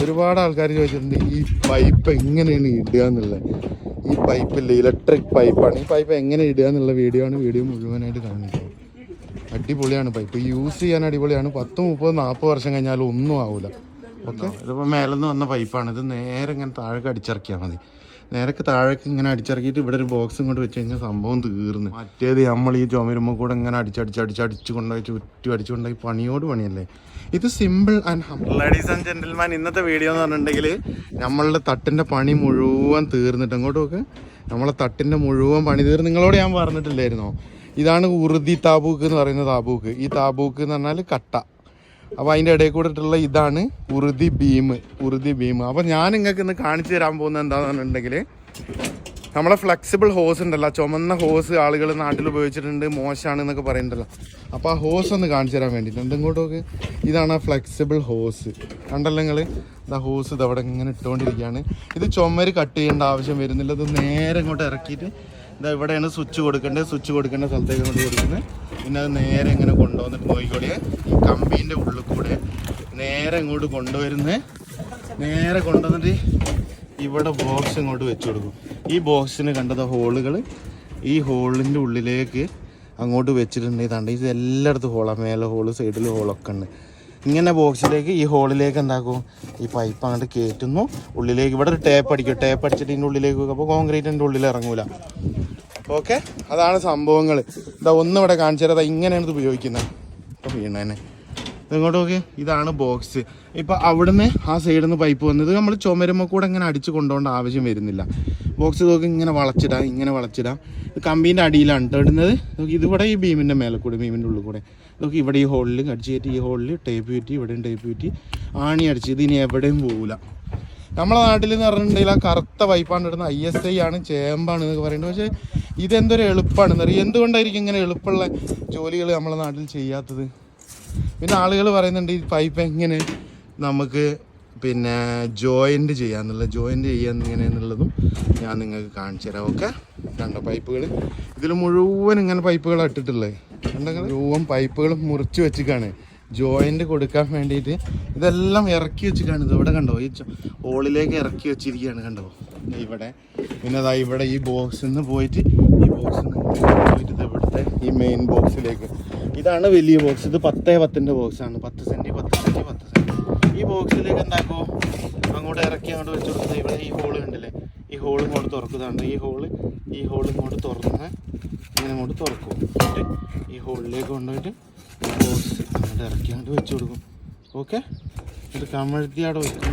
ഒരുപാട് ആൾക്കാർ ചോദിച്ചിട്ടുണ്ട് ഈ പൈപ്പ് എങ്ങനെയാണ് ഇടുക എന്നുള്ളത്? ഈ പൈപ്പില്ല ഇലക്ട്രിക് പൈപ്പാണ് ഈ പൈപ്പ് എങ്ങനെ ഇടുക എന്നുള്ള വീഡിയോ ആണ് വീഡിയോ മുഴുവനായിട്ട് കാണുന്നത്. അടിപൊളിയാണ് പൈപ്പ് യൂസ് ചെയ്യാൻ അടിപൊളിയാണ്. പത്ത് മുപ്പത് നാൽപ്പത് വർഷം കഴിഞ്ഞാൽ ഒന്നും ആവില്ല ഓക്കെ. ഇതിപ്പോൾ മേലെന്ന് വന്ന പൈപ്പാണ് ഇത് നേരെ ഇങ്ങനെ താഴേക്ക് അടിച്ചിറക്കിയാൽ മതി. നേരൊക്കെ താഴേക്ക് ഇങ്ങനെ അടിച്ചിറക്കിയിട്ട് ഇവിടെ ഒരു ബോക്സ് ഇങ്ങോട്ട് വെച്ച് കഴിഞ്ഞാൽ സംഭവം തീർന്ന്. മറ്റേത് നമ്മൾ ഈ ചുമരുമ്പോൾ കൂടെ ഇങ്ങനെ അടിച്ചടിച്ച് അടിച്ചടിച്ച് കൊണ്ടുപോയി ചുറ്റും അടിച്ചുകൊണ്ടായി പണിയോട് പണിയല്ലേ? ഇത് simple and hmm ladies and gentleman ഇന്നത്തെ വീഡിയോ എന്ന് പറഞ്ഞിട്ടുണ്ടെങ്കിൽ നമ്മളുടെ തട്ടിന്റെ പണി മുഴുവൻ തീർന്നിട്ട് അങ്ങോട്ട് നോക്ക്. നമ്മളെ തട്ടിന്റെ മുഴുവൻ പണി തീർന്ന് നിങ്ങളോട് ഞാൻ പറഞ്ഞിട്ടില്ലായിരുന്നോ? ഇതാണ് ഉറുദി താബൂക്ക് എന്ന് പറയുന്ന താബൂക്ക്. ഈ താബൂക്ക് എന്ന് പറഞ്ഞാൽ കട്ട. അപ്പോൾ അതിന്റെ ഇടയിൽ കൂടിയിട്ടുള്ള ഇതാണ് ഉറുതി ബീം ഉറുതി ബീം അപ്പോൾ ഞാൻ നിങ്ങൾക്ക് ഇന്ന് കാണിച്ചു തരാൻ പോകുന്നത് എന്താണെന്നുണ്ടെങ്കിൽ നമ്മളെ ഫ്ലെക്സിബിൾ ഹോസ് ഉണ്ടല്ലോ ചുമന്ന ഹോസ് ആളുകൾ നാട്ടിൽ ഉപയോഗിച്ചിട്ടുണ്ട് മോശമാണ് എന്നൊക്കെ പറയുന്നുണ്ടല്ലോ. അപ്പോൾ ആ ഹോസ് ഒന്ന് കാണിച്ചു തരാൻ വേണ്ടിയിട്ട് എന്തെങ്കിലും ഇതാണ് ആ ഫ്ലെക്സിബിൾ ഹോസ് കണ്ടല്ലോ നിങ്ങൾ ആ ഹോസ് ഇത് അവിടെ ഇങ്ങനെ ഇട്ടുകൊണ്ടിരിക്കുകയാണ്. ഇത് ചുമര് കട്ട് ചെയ്യേണ്ട ആവശ്യം വരുന്നില്ല. ഇത് നേരെ ഇങ്ങോട്ട് ഇറക്കിയിട്ട് ഇതാ ഇവിടെയാണ് സ്വിച്ച് കൊടുക്കേണ്ടത്. സ്വിച്ച് കൊടുക്കേണ്ട സ്ഥലത്തേക്ക് കൊണ്ട് കൊടുക്കുന്നത്. പിന്നെ അത് നേരെ ഇങ്ങനെ കൊണ്ടുവന്നിട്ട് നോക്കിക്കോളിയെ ഈ കമ്പീന്റെ ഉള്ളിൽ കൂടെ നേരെ ഇങ്ങോട്ട് കൊണ്ടുവരുന്നത്. നേരെ കൊണ്ടുവന്നിട്ട് ഇവിടെ ബോക്സ് ഇങ്ങോട്ട് വെച്ച് കൊടുക്കും. ഈ ബോക്സിന് കണ്ടത് ഹോളുകൾ ഈ ഹോളിന്റെ ഉള്ളിലേക്ക് അങ്ങോട്ട് വെച്ചിട്ടുണ്ട്. ഇതാണ്ട് ഇത് എല്ലായിടത്തും ഹോളാണ് മേലെ ഹോൾ സൈഡിൽ ഹോളൊക്കെ ഉണ്ട്. ഇങ്ങനെ ബോക്സിലേക്ക് ഈ ഹോളിലേക്ക് എന്താക്കും? ഈ പൈപ്പ് അങ്ങോട്ട് കയറ്റുന്നു ഉള്ളിലേക്ക് ഇവിടെ ഒരു ടേപ്പ് അടിക്കും. ടേപ്പ് അടിച്ചിട്ട് ഇതിന്റെ ഉള്ളിലേക്ക് വെക്കും. അപ്പോൾ കോൺക്രീറ്റിന്റെ ഉള്ളിൽ ഇറങ്ങൂല. ഓക്കെ അതാണ് സംഭവങ്ങൾ ഇതാ ഒന്നും ഇവിടെ കാണിച്ചു തരാം. ഇങ്ങനെയാണ് ഇത് ഉപയോഗിക്കുന്നത്. അപ്പോൾ വീണേനെ. ഇങ്ങോട്ട് നോക്കി. ഇതാണ് ബോക്സ് ഇപ്പം അവിടുന്ന് ആ സൈഡിൽ നിന്ന് പൈപ്പ് വന്നത് നമ്മൾ ചുമരുമ്പോൾ കൂടെ ഇങ്ങനെ അടിച്ച് കൊണ്ടുപോകേണ്ട ആവശ്യം വരുന്നില്ല. ബോക്സ് നോക്കി ഇങ്ങനെ വളച്ചിടാം ഇങ്ങനെ വളച്ചിടാം. കമ്പീന്റെ അടിയിലാണ് ഇടുന്നത്. നോക്കി ഇതിവിടെ ഈ ബീമിന്റെ മേലെ കൂടെ ബീമിന്റെ ഉള്ളിൽ കൂടെ. നോക്കി ഇവിടെ ഈ ഹോളിൽ അടിച്ച് കയറ്റി ഈ ഹോളിൽ ടേപ്പ് ചുറ്റി ഇവിടെയും ടേപ്പ് ചുറ്റി ആണി അടിച്ച്. ഇത് ഇനി എവിടെയും പോകില്ല നമ്മളെ നാട്ടിൽ എന്ന് പറഞ്ഞിട്ടുണ്ടെങ്കിൽ ആ കറുത്ത വൈപ്പാണ് ഇടുന്നത്. ഐ എസ് ഐ ആണ് ചേമ്പാണ് എന്നൊക്കെ പറയുന്നത്. പക്ഷേ ഇതെന്തൊരു എളുപ്പമാണെന്ന് അറിയാം എന്തുകൊണ്ടായിരിക്കും ഇങ്ങനെ എളുപ്പമുള്ള ജോലികൾ നമ്മളെ നാട്ടിൽ ചെയ്യാത്തത്? പിന്നെ ആളുകൾ പറയുന്നുണ്ട് ഈ പൈപ്പ് എങ്ങനെ നമുക്ക് പിന്നെ ജോയിന്റ് ചെയ്യാന്നുള്ള ജോയിന്റ് ചെയ്യാൻ എങ്ങനെയെന്നുള്ളതും ഞാൻ നിങ്ങൾക്ക് കാണിച്ചു തരാം. ഓക്കെ രണ്ട് പൈപ്പുകൾ ഇതിൽ മുഴുവൻ ഇങ്ങനെ പൈപ്പുകൾ ഇട്ടിട്ടുള്ളത് കണ്ടെങ്കിൽ മുഴുവൻ പൈപ്പുകൾ മുറിച്ച് വെച്ചിക്കാണ്. ജോയിന്റ് കൊടുക്കാൻ വേണ്ടിയിട്ട് ഇതെല്ലാം ഇറക്കി വെച്ചിക്കാണ്. ഇത് ഇവിടെ കണ്ടോ? ഈ ഹോളിലേക്ക് ഇറക്കി വെച്ചിരിക്കുകയാണ് കണ്ടോ? ഇവിടെ. പിന്നെ അതാ ഇവിടെ ഈ ബോക്സിൽ നിന്ന് പോയിട്ട് ഈ ബോക്സിൽ നിന്ന് പോയിട്ട് ഇവിടുത്തെ ഈ മെയിൻ ബോക്സിലേക്ക് ഇതാണ് വലിയ ബോക്സ് ഇത് പത്തേ പത്തിന്റെ ബോക്സാണ് പത്ത് സെന്റ് ബോക്സിലേക്ക് എന്താക്കോ? അങ്ങോട്ട് ഇറക്കി അങ്ങോട്ട് വെച്ച് കൊടുത്താൽ ഇവിടെ ഈ ഹോൾ കണ്ടില്ലേ? ഈ ഹോൾ ഇങ്ങോട്ട് തുറക്കുന്നതാണ് ഈ ഹോൾ ഈ ഹോൾ ഇങ്ങോട്ട് തുറന്ന് ഇങ്ങനെ അങ്ങോട്ട് തുറക്കും. എന്നിട്ട് ഈ ഹോളിലേക്ക് കൊണ്ടുപോയിട്ട് ബോക്സ് അങ്ങോട്ട് ഇറക്കി അങ്ങോട്ട് വെച്ച് കൊടുക്കും. ഓക്കെ ഇത് കമഴ്ത്തി അവിടെ വെക്കും